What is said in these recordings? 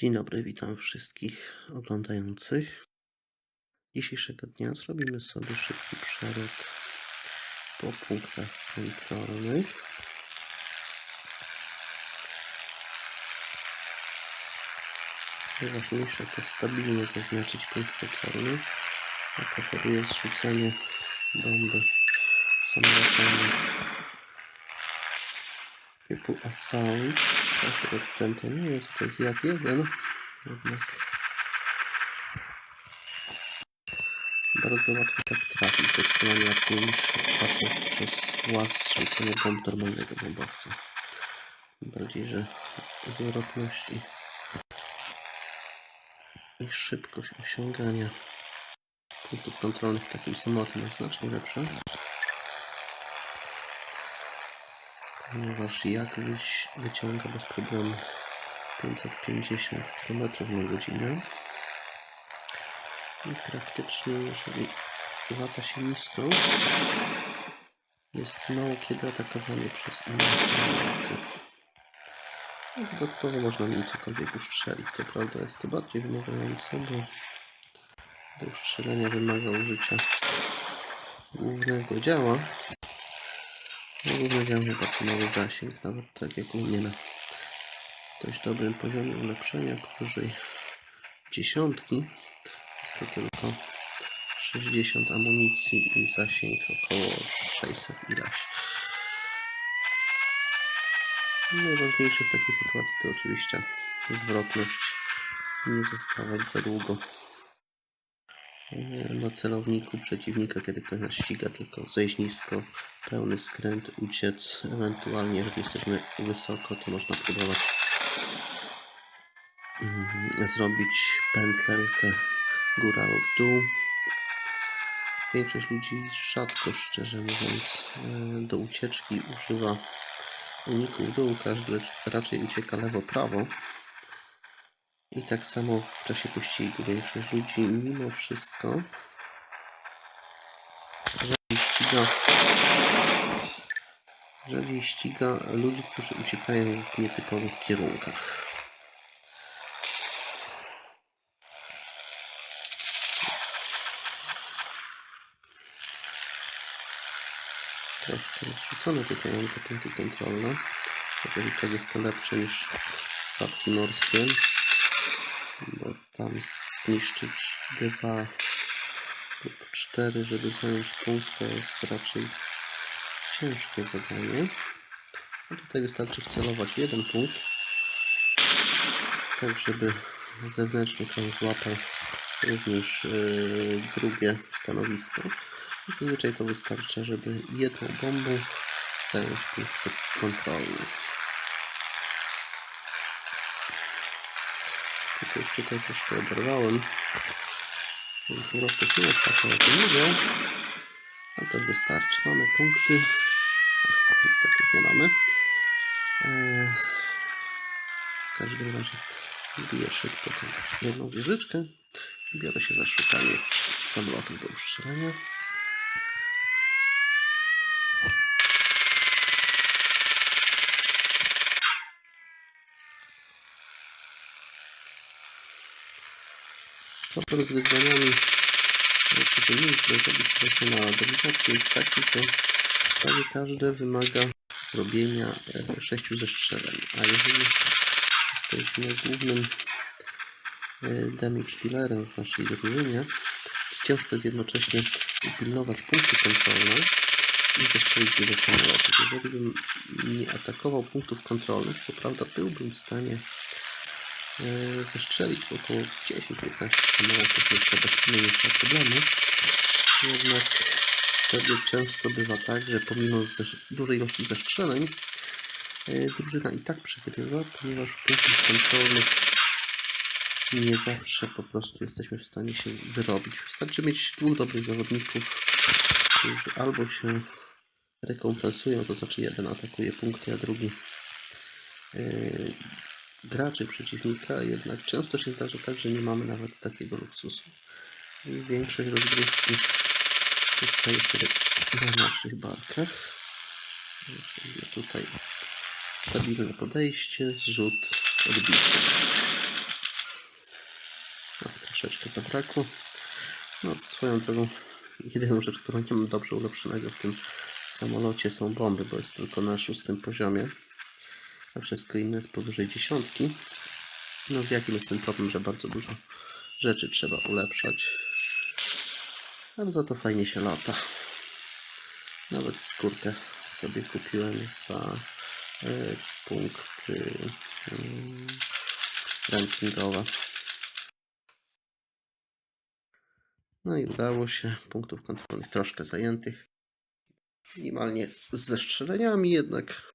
Dzień dobry, witam wszystkich oglądających. Dzisiejszego dnia zrobimy sobie szybki przelot po punktach kontrolnych. Najważniejsze to stabilnie zaznaczyć punkt kontrolny, a powoduje zrzucenie bomby samolotami typu Assault. Akurat ten to nie jest, to jest jak jeden. Jednak bardzo łatwo tak trafić, zdecydowanie łatwiej niż patrzeć przez łaz bomb normalnego bombowca. Tym bardziej, że zwrotność i, i szybkość osiągania punktów kontrolnych takim samolotem jest znacznie lepsza. Ponieważ jakoś wyciąga bez problemu 550 km na godzinę i praktycznie jeżeli lata się nisko jest mało kiedy atakowany przez inne samoloty. Dodatkowo można nim cokolwiek ustrzelić. Co prawda jest to bardziej wymagające, bo do ustrzelenia wymaga użycia głównego działa, Dział ma bardzo mały zasięg, nawet tak jak u mnie na dość dobrym poziomie ulepszenia powyżej dziesiątki. Jest to tylko 60 amunicji i zasięg około 600 ileś. Najważniejsze w takiej sytuacji to oczywiście zwrotność. Nie zostawać za długo na celowniku przeciwnika, kiedy ktoś nas ściga, tylko zejść nisko, pełny skręt, uciec, ewentualnie jeżeli jesteśmy wysoko, to można próbować mm, zrobić pętlelkę góra lub dół. Większość ludzi rzadko, szczerze mówiąc, e, do ucieczki używa uników dół, każdy raczej ucieka lewo-prawo. I tak samo w czasie pościgu większość ludzi mimo wszystko rzadziej ściga, rzadziej ściga ludzi, którzy uciekają w nietypowych kierunkach. Troszkę rozrzucone tutaj mamy te punkty kontrolne. Jeżeli tak jest to lepsze niż statki morskie bo tam zniszczyć dwa lub cztery, żeby zająć punkt, to jest raczej ciężkie zadanie. A tutaj wystarczy wcelować jeden punkt, tak żeby zewnętrzny krąg złapał również yy, drugie stanowisko. Zazwyczaj to wystarcza, żeby jedną bombą zająć punkt kontrolny. Niestety już tutaj troszkę oberwałem. Więc zwrotność nie jest taka jak mówię. Ale też wystarczy. Mamy punkty. Ach, niestety już nie mamy. Eee, w każdym razie biję szybko tę jedną wieżyczkę. Biorę się za szukanie samolotów do ustrzelenia. Problem z wyzwaniami, jakie powinniśmy zrobić na dominację jest taki, że prawie każde wymaga zrobienia e, sześciu zestrzeleń, a jeżeli jesteśmy głównym e, damage dealerem w naszej drużynie, to ciężko jest jednocześnie upilnować punkty kontrolne i zestrzelić wiele samolotów. Jeżeli bym nie atakował punktów kontrolnych, co prawda byłbym w stanie zestrzelić około 10-15 samolotów jeszcze bez mniejszego problemu. Jednak wtedy często bywa tak, że pomimo dużej ilości zestrzeleń e, drużyna i tak przegrywa, ponieważ punktów kontrolnych nie zawsze po prostu jesteśmy w stanie się wyrobić. Wystarczy mieć dwóch dobrych zawodników, którzy albo się rekompensują, to znaczy jeden atakuje punkty, a drugi yy, graczy przeciwnika, jednak często się zdarza tak, że nie mamy nawet takiego luksusu. I większość rozgrywki zostaje na naszych barkach. Tutaj stabilne podejście, zrzut, odbicie. troszeczkę zabrakło. No, swoją drogą, jedyną rzecz, którą nie mam dobrze ulepszonego w tym samolocie są bomby, bo jest tylko na szóstym poziomie, a wszystko inne jest powyżej dziesiątki. No, z jakim jest ten problem, że bardzo dużo rzeczy trzeba ulepszać, ale za to fajnie się lata. Nawet skórkę sobie kupiłem za y, punkty y, rankingowe. No i udało się. Punktów kontrolnych troszkę zajętych. Minimalnie z zestrzeleniami, jednak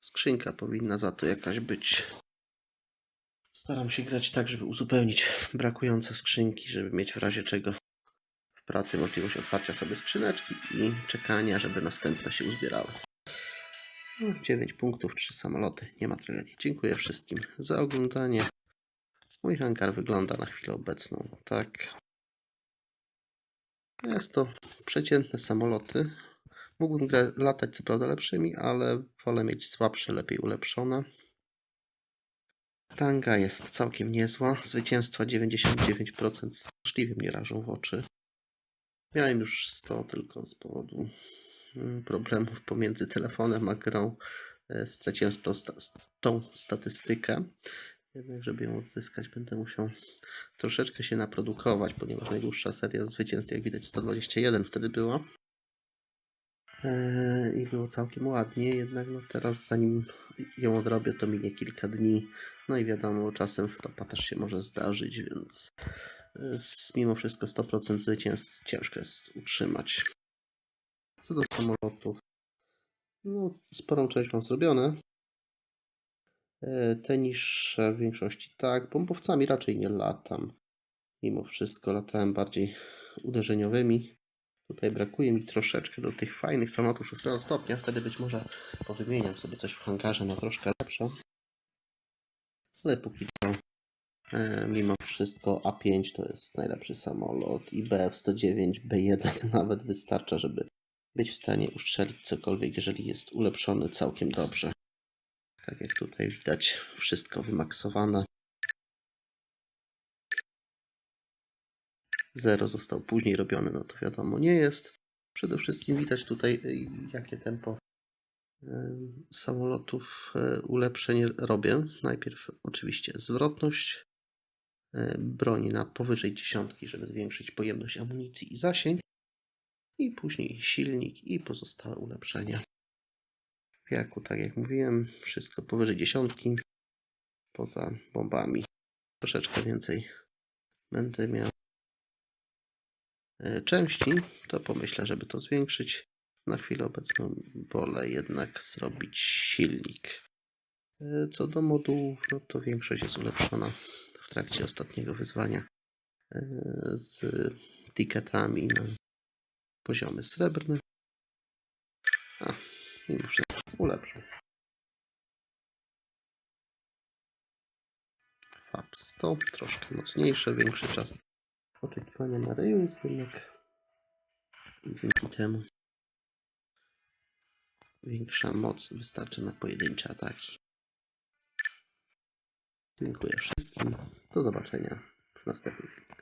skrzynka powinna za to jakaś być. Staram się grać tak, żeby uzupełnić brakujące skrzynki, żeby mieć w razie czego w pracy możliwość otwarcia sobie skrzyneczki i czekania, żeby następne się uzbierały. No, 9 punktów, 3 samoloty, nie ma tragedii. Dziękuję wszystkim za oglądanie. Mój hangar wygląda na chwilę obecną tak. Jest to przeciętne samoloty. Mógłbym latać co prawda lepszymi, ale wolę mieć słabsze, lepiej ulepszone. Ranga jest całkiem niezła. Zwycięstwa 99% straszliwie mnie rażą w oczy. Miałem już 100 tylko z powodu mm, problemów pomiędzy telefonem a grą. E, Straciłem tą, tą statystykę. Jednak, żeby ją odzyskać, będę musiał troszeczkę się naprodukować, ponieważ najdłuższa seria zwycięstw, jak widać, 121 wtedy była. Eee, I było całkiem ładnie, jednak no teraz zanim ją odrobię, to minie kilka dni. No i wiadomo, czasem wtopa też się może zdarzyć, więc e, z- mimo wszystko 100% zwycięstw ciężko jest utrzymać. Co do samolotów, no sporą część mam zrobione. E, Te niższe w większości tak. Bombowcami raczej nie latam. Mimo wszystko latałem bardziej uderzeniowymi. Tutaj brakuje mi troszeczkę do tych fajnych samolotów 6 stopnia. Wtedy być może powymieniam sobie coś w hangarze na troszkę lepsze. Ale póki co, e, mimo wszystko A5 to jest najlepszy samolot i BF-109, B1 nawet wystarcza, żeby być w stanie ustrzelić cokolwiek, jeżeli jest ulepszony całkiem dobrze. Tak jak tutaj widać, wszystko wymaksowane. Zero został później robiony, no to wiadomo nie jest. Przede wszystkim widać tutaj, y, jakie tempo y, samolotów y, ulepszeń robię. Najpierw oczywiście zwrotność broni na powyżej dziesiątki, żeby zwiększyć pojemność amunicji i zasięg. I później silnik i pozostałe ulepszenia. W jaku, tak jak mówiłem, wszystko powyżej dziesiątki, poza bombami. Troszeczkę więcej będę miał części, to pomyślę, żeby to zwiększyć. Na chwilę obecną wolę jednak zrobić silnik. E, Co do modułów, no to większość jest ulepszona w trakcie ostatniego wyzwania e, z tiketami na poziomy srebrne. A, mimo wszystko ulepszą. FAB 100, troszkę mocniejsze, większy czas oczekiwania na rejons, jednak dzięki temu większa moc wystarczy na pojedyncze ataki. Dziękuję wszystkim. Do zobaczenia w następnym filmie.